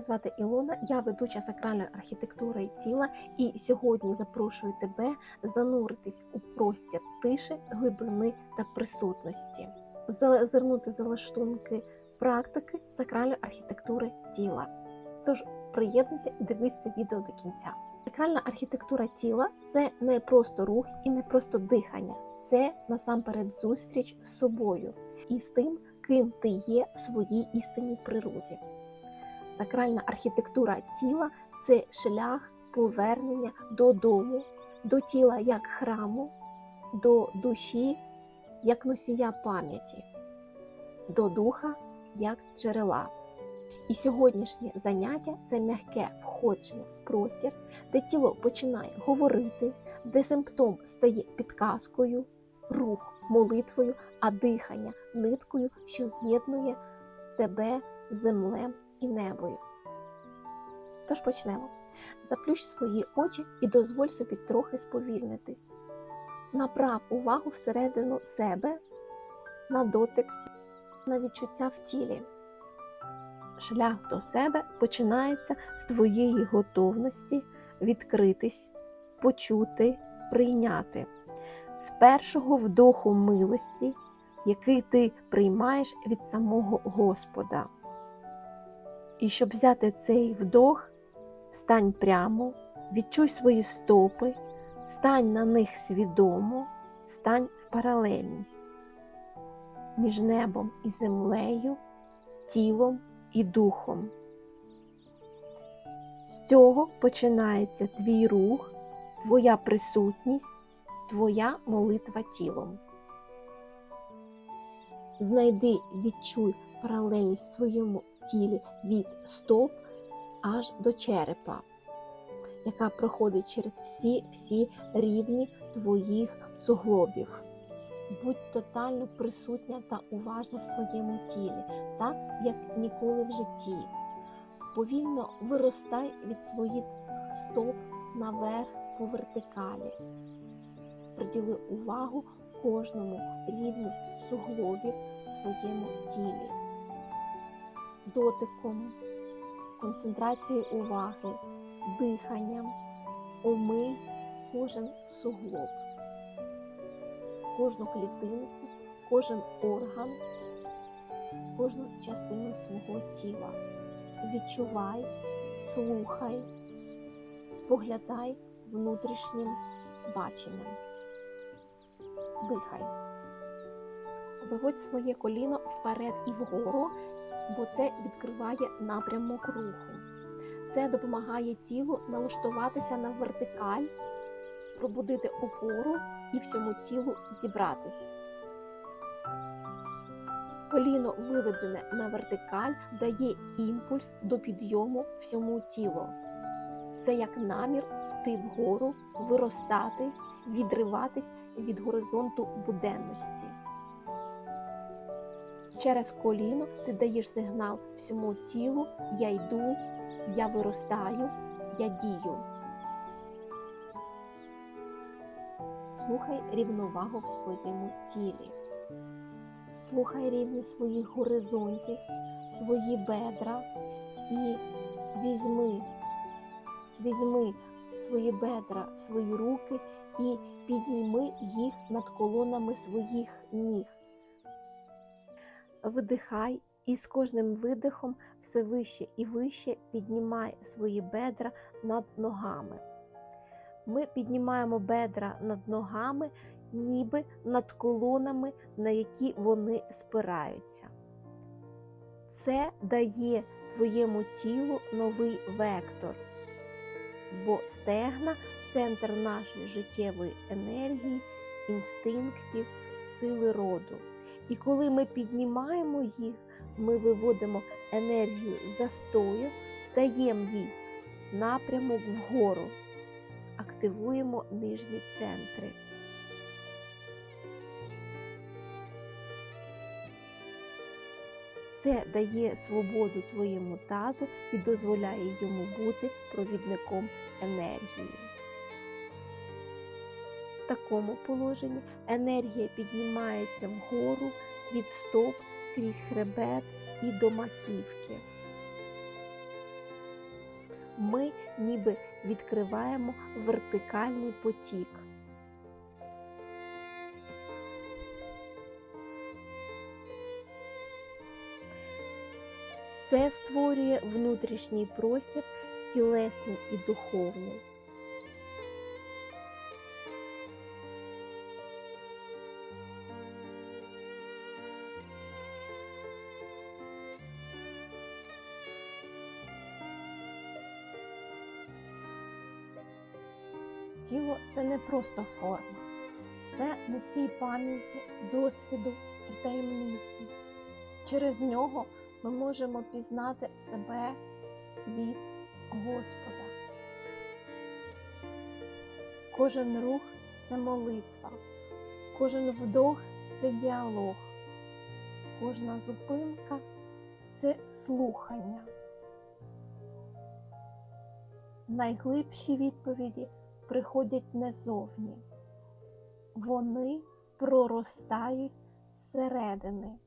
Звати Ілона, я ведуча сакральної архітектури тіла, і сьогодні запрошую тебе зануритись у простір тиші, глибини та присутності, зазирнути за лаштунки практики сакральної архітектури тіла. Тож приєднуйся і дивись це відео до кінця. Сакральна архітектура тіла це не просто рух і не просто дихання, це насамперед зустріч з собою і з тим, ким ти є в своїй істинній природі. Сакральна архітектура тіла це шлях повернення додому, до тіла як храму, до душі як носія пам'яті, до духа як джерела. І сьогоднішнє заняття це м'яке входження в простір, де тіло починає говорити, де симптом стає підказкою, рух молитвою, а дихання ниткою, що з'єднує тебе з землем і небою. Тож почнемо. Заплющ свої очі і дозволь собі трохи сповільнитись. Направ увагу всередину себе, на дотик, на відчуття в тілі. Шлях до себе починається з твоєї готовності відкритись, почути, прийняти, з першого вдоху милості, який ти приймаєш від самого Господа. І щоб взяти цей вдох, стань прямо, відчуй свої стопи, стань на них свідомо, стань в паралельність між небом і землею, тілом і духом. З цього починається твій рух, твоя присутність, твоя молитва тілом. Знайди, відчуй паралельність своєму тілі від стоп аж до черепа, яка проходить через всі-всі рівні твоїх суглобів. Будь тотально присутня та уважна в своєму тілі, так як ніколи в житті. Повільно виростай від своїх стоп наверх по вертикалі. Приділи увагу кожному рівню суглобів в своєму тілі, дотиком, концентрацією уваги, диханням, умий кожен суглоб, кожну клітинку, кожен орган, кожну частину свого тіла. Відчувай, слухай, споглядай внутрішнім баченням. Дихай. Виводь своє коліно вперед і вгору, бо це відкриває напрямок руху. Це допомагає тілу налаштуватися на вертикаль, пробудити опору і всьому тілу зібратись. Коліно виведене на вертикаль дає імпульс до підйому всьому тілу. Це як намір йти вгору, виростати, відриватись від горизонту буденності. Через коліно ти даєш сигнал всьому тілу Я йду, я виростаю, я дію. Слухай рівновагу в своєму тілі. Слухай рівні своїх горизонтів, свої бедра і візьми, візьми свої бедра свої руки і підніми їх над колонами своїх ніг. Видихай і з кожним видихом все вище і вище піднімай свої бедра над ногами. Ми піднімаємо бедра над ногами, ніби над колонами, на які вони спираються. Це дає твоєму тілу новий вектор, бо стегна центр нашої життєвої енергії, інстинктів, сили роду. І коли ми піднімаємо їх, ми виводимо енергію застою, даємо їй напрямок вгору, активуємо нижні центри. Це дає свободу твоєму тазу і дозволяє йому бути провідником енергії. В такому положенні енергія піднімається вгору від стоп крізь хребет і до маківки. ми ніби відкриваємо вертикальний потік. Це створює внутрішній простір, тілесний і духовний. Тіло це не просто форма, це носій пам'яті, досвіду і таємниці. Через нього ми можемо пізнати себе, світ, Господа. Кожен рух це молитва, кожен вдох це діалог, кожна зупинка це слухання. Найглибші відповіді приходять не зовні, вони проростають зсередини.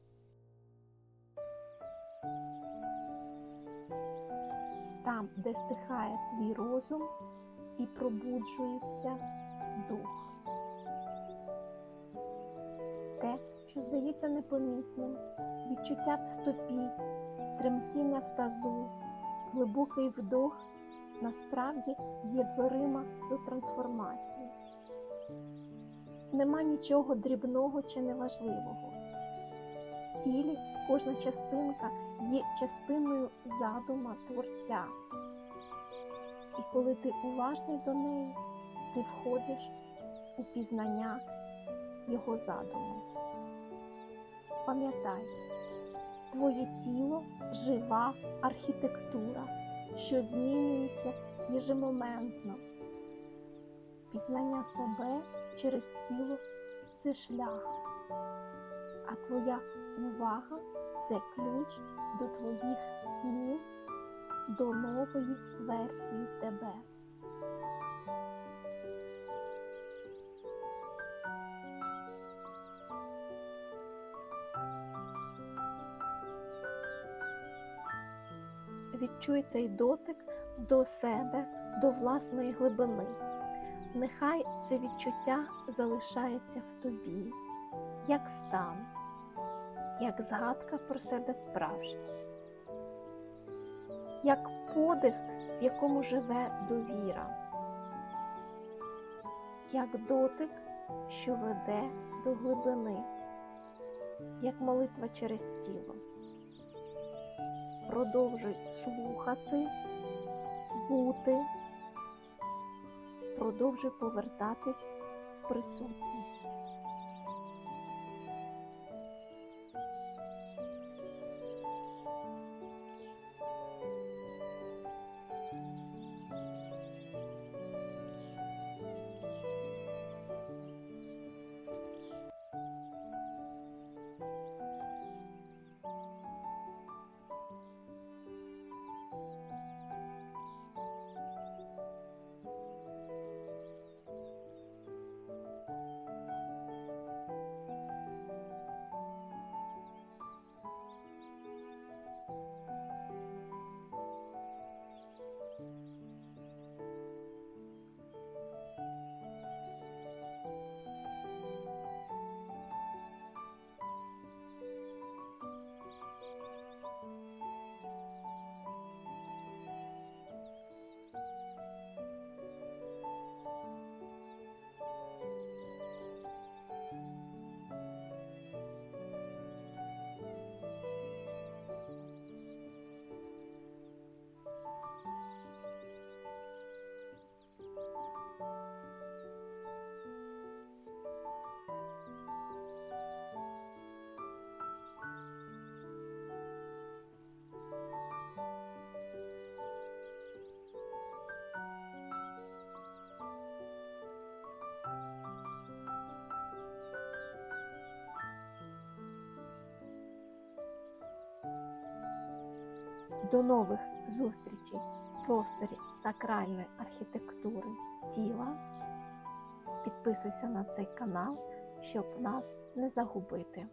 Там, де стихає твій розум і пробуджується дух. Те, що здається непомітним, відчуття в стопі, тремтіння в тазу, глибокий вдох насправді є дверима до трансформації. Нема нічого дрібного чи неважливого. В тілі кожна частинка є частиною задума Творця. І коли ти уважний до неї, ти входиш у пізнання Його задуму. Пам'ятай, твоє тіло жива архітектура, що змінюється єжемоментно. Пізнання себе через тіло це шлях, а твоя увага це ключ до твоїх змін, до нової версії тебе. Відчуй цей дотик до себе, до власної глибини. Нехай це відчуття залишається в тобі, як стан, як згадка про себе справжнє, як подих, в якому живе довіра, як дотик, що веде до глибини, як молитва через тіло. Продовжуй слухати, бути, продовжуй повертатись в присутність. До нових зустрічей в просторі сакральної архітектури тіла. Підписуйся на цей канал, щоб нас не загубити.